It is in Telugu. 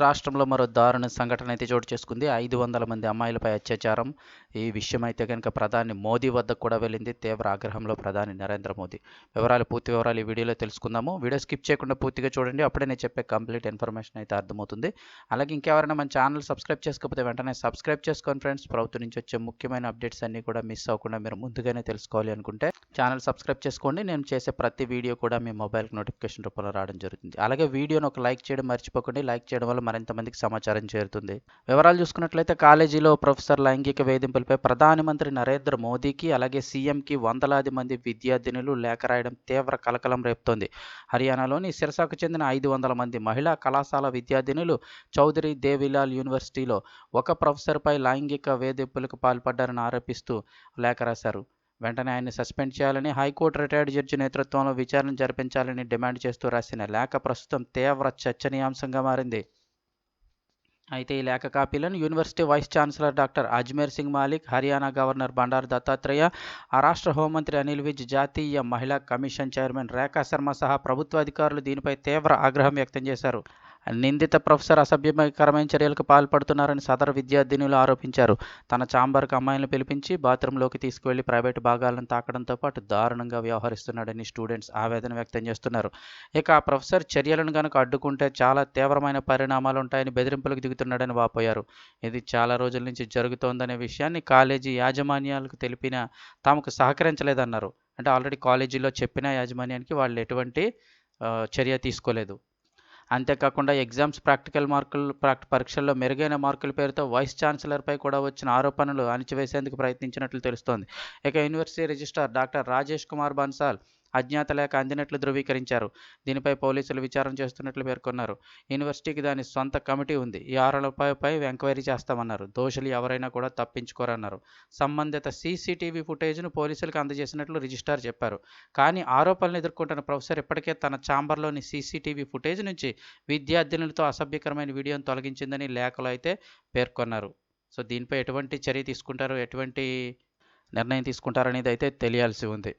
రాష్ట్రంలో మరో దారుణ సంఘటన అయితే చోటు చేసుకుంది. ఐదు వందల మంది అమ్మాయిలపై అత్యాచారం. ఈ విషయం అయితే కనుక ప్రధాని మోదీ వద్దకు కూడా వెళ్ళింది. తీవ్ర ఆగ్రహంలో ప్రధాని నరేంద్ర మోదీ. వివరాలు పూర్తి వివరాలు ఈ వీడియోలో తెలుసుకుందాము. వీడియో స్కిప్ చేయకుండా పూర్తిగా చూడండి. అప్పుడే నేను చెప్పే కంప్లీట్ ఇన్ఫర్మేషన్ అయితే అర్థమవుతుంది. అలాగే ఇంకెవరైనా మన ఛానల్ సబ్స్క్రైబ్ చేసుకోకపోతే వెంటనే సబ్స్క్రైబ్ చేసుకోండి ఫ్రెండ్స్. ప్రభుత్వం నుంచి వచ్చే ముఖ్యమైన అప్డేట్స్ అన్నీ కూడా మిస్ అవ్వకుండా మీరు ముందుగానే తెలుసుకోవాలి అనుకుంటే ఛానల్ సబ్స్క్రైబ్ చేసుకోండి. నేను చేసే ప్రతి వీడియో కూడా మీ మొబైల్కి నోటిఫికేషన్ రూపంలో రావడం జరుగుతుంది. అలాగే వీడియోను ఒక లైక్ చేయడం మర్చిపోకండి. లైక్ చేయడం వల్ల మరింత మందికి సమాచారం చేరుతుంది. వివరాలు చూసుకున్నట్లయితే కాలేజీలో ప్రొఫెసర్ లైంగిక వేధింపులపై ప్రధానమంత్రి నరేంద్ర మోదీకి అలాగే సీఎంకి వందలాది మంది విద్యార్థినులు లేఖ రాయడం తీవ్ర కలకలం రేపుతోంది. హర్యానాలోని సిరసాకు చెందిన ఐదు వందల మంది మహిళా కళాశాల విద్యార్థినులు చౌదరి దేవిలాల్ యూనివర్సిటీలో ఒక ప్రొఫెసర్పై లైంగిక వేధింపులకు పాల్పడ్డారని ఆరోపిస్తూ లేఖ రాశారు. వెంటనే ఆయన్ని సస్పెండ్ చేయాలని హైకోర్టు రిటైర్డ్ జడ్జి నేతృత్వంలో విచారణ జరిపించాలని డిమాండ్ చేస్తూ రాసిన లేఖ ప్రస్తుతం తీవ్ర చర్చనీయాంశంగా మారింది. అయితే ఈ లేఖ కాపీలను university vice chancellor doctor Ajmer Singh Malik Haryana governor Bandaru Dattatreya ఆ రాష్ట్ర హోంమంత్రి అనిల్ విజ్ జాతీయ మహిళా కమిషన్ చైర్మన్ రేఖా శర్మ సహా ప్రభుత్వ అధికారులు దీనిపై తీవ్ర ఆగ్రహం వ్యక్తం చేశారు. నిందిత ప్రొఫెసర్ అసభ్యకరమైన చర్యలకు పాల్పడుతున్నారని సదరు విద్యార్థినులు ఆరోపించారు. తన చాంబర్కు అమ్మాయిలను పిలిపించి బాత్రూంలోకి తీసుకువెళ్ళి ప్రైవేట్ భాగాలను తాకడంతో పాటు దారుణంగా వ్యవహరిస్తున్నాడని స్టూడెంట్స్ ఆవేదన వ్యక్తం చేస్తున్నారు. ఇక ఆ ప్రొఫెసర్ చర్యలను కనుక అడ్డుకుంటే చాలా తీవ్రమైన పరిణామాలు ఉంటాయని బెదిరింపులకు దిగుతున్నాడని వాపోయారు. ఇది చాలా రోజుల నుంచి జరుగుతోందనే విషయాన్ని కాలేజీ యాజమాన్యాలకు తెలిపిన తమకు సహకరించలేదన్నారు. అంటే ఆల్రెడీ కాలేజీలో చెప్పిన యాజమాన్యానికి వాళ్ళు ఎటువంటి చర్య తీసుకోలేదు. అంతేకాకుండా ఎగ్జామ్స్ ప్రాక్టికల్ మార్కులు ప్రాక్ పరీక్షల్లో మెరుగైన మార్కుల పేరుతో వైస్ ఛాన్సలర్పై కూడా వచ్చిన ఆరోపణలు అణిచివేసేందుకు ప్రయత్నించినట్లు తెలుస్తోంది. ఇక university registrar doctor Rajesh Kumar Bansal అజ్ఞాత లేఖ అందినట్లు ధృవీకరించారు. దీనిపై పోలీసులు విచారణ చేస్తున్నట్లు పేర్కొన్నారు. యూనివర్సిటీకి దాని సొంత కమిటీ ఉంది. ఈ ఆరోపణలపై ఎంక్వైరీ చేస్తామన్నారు. దోషులు ఎవరైనా కూడా తప్పించుకోరన్నారు. సంబంధిత సీసీటీవీ ఫుటేజ్ను పోలీసులకు అందజేసినట్లు రిజిస్టార్ చెప్పారు. కానీ ఆరోపణలు ఎదుర్కొంటున్న ప్రొఫెసర్ ఇప్పటికే తన ఛాంబర్లోని సీసీటీవీ ఫుటేజ్ నుంచి విద్యార్థినులతో అసభ్యకరమైన వీడియోను తొలగించిందని లేఖలో అయితే పేర్కొన్నారు. సో దీనిపై ఎటువంటి చర్య తీసుకుంటారు ఎటువంటి నిర్ణయం తీసుకుంటారనేది అయితే తెలియాల్సి ఉంది.